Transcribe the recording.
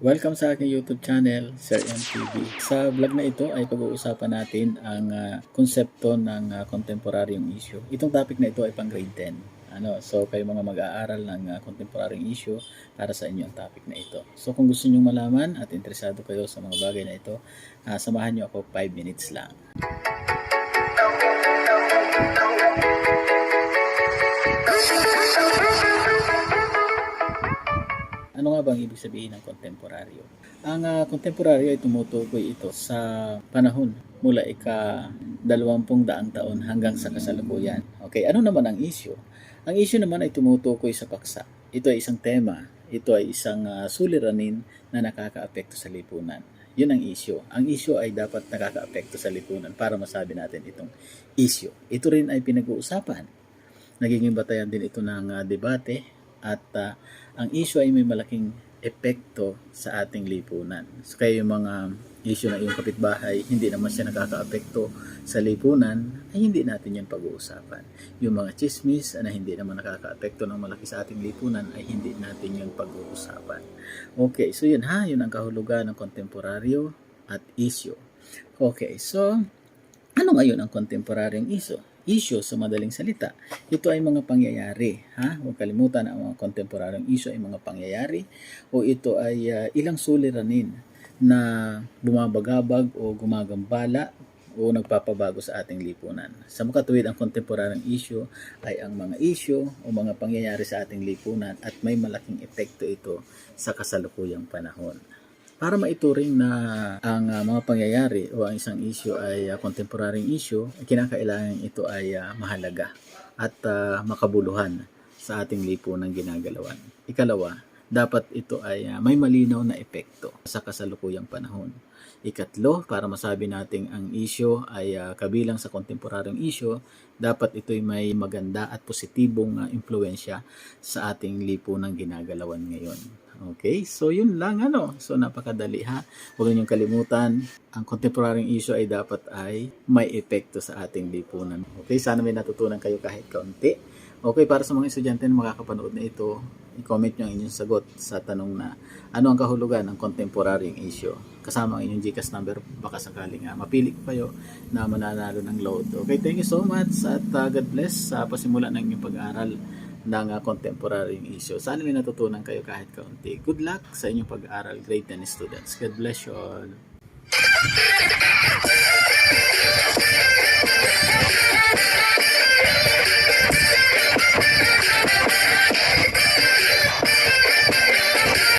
Welcome sa aking YouTube channel, Sir MTV. Sa vlog na ito ay pag-uusapan natin ang ah, konsepto ng uh, contemporaryong issue. Itong topic na ito ay pang grade 10. Ano, so kayo mga mag-aaral ng uh, contemporaryong issue para sa inyo ang topic na ito. So kung gusto niyo malaman at interesado kayo sa mga bagay na ito, ah, samahan niyo ako 5 minutes lang. Ano nga bang ibig sabihin ng kontemporaryo? Ang uh, kontemporaryo ay tumutukoy ito sa panahon mula ika dalawampung daang taon hanggang sa kasalukuyan. Okay, ano naman ang issue? Ang issue naman ay tumutukoy sa paksa. Ito ay isang tema. Ito ay isang uh, suliranin na nakakaapekto sa lipunan. Yun ang issue. Ang issue ay dapat nakakaapekto sa lipunan para masabi natin itong issue. Ito rin ay pinag-uusapan. Nagiging batayan din ito ng uh, debate at uh, ang issue ay may malaking epekto sa ating lipunan. So kaya yung mga issue na yung kapitbahay, hindi naman siya nakakaapekto sa lipunan, ay hindi natin yan pag-uusapan. Yung mga chismis na hindi naman nakakaapekto ng malaki sa ating lipunan, ay hindi natin yan pag-uusapan. Okay, so yun ha, yun ang kahulugan ng kontemporaryo at issue. Okay, so ano ngayon ang kontemporaryong issue? Issue sa madaling salita. Ito ay mga pangyayari. Ha? Huwag kalimutan ang mga kontemporaryong issue ay mga pangyayari o ito ay uh, ilang suliranin na bumabagabag o gumagambala o nagpapabago sa ating lipunan. Sa makatuwid, ang kontemporaryong issue ay ang mga issue o mga pangyayari sa ating lipunan at may malaking epekto ito sa kasalukuyang panahon para maituring na ang uh, mga pangyayari o ang isang issue ay uh, contemporary issue, kinakailangan ito ay uh, mahalaga at uh, makabuluhan sa ating lipunan ginagalawan. Ikalawa, dapat ito ay uh, may malinaw na epekto sa kasalukuyang panahon. Ikatlo, para masabi nating ang issue ay uh, kabilang sa kontemporaryong issue, dapat ito'y may maganda at positibong uh, impluensya sa ating lipunan ginagalawan ngayon. Okay, so yun lang ano. So napakadali ha. Huwag niyong kalimutan, ang contemporary issue ay dapat ay may epekto sa ating lipunan. Okay, sana may natutunan kayo kahit kaunti. Okay, para sa mga estudyante na makakapanood na ito, i-comment nyo ang inyong sagot sa tanong na ano ang kahulugan ng contemporary issue. Kasama ang inyong GCash number, baka sakaling uh, mapili ko kayo na mananalo ng load. Okay, thank you so much at uh, God bless sa pasimula ng inyong pag-aaral ng uh, contemporary issue. Sana may natutunan kayo kahit kaunti. Good luck sa inyong pag-aaral, grade 10 students. God bless you all.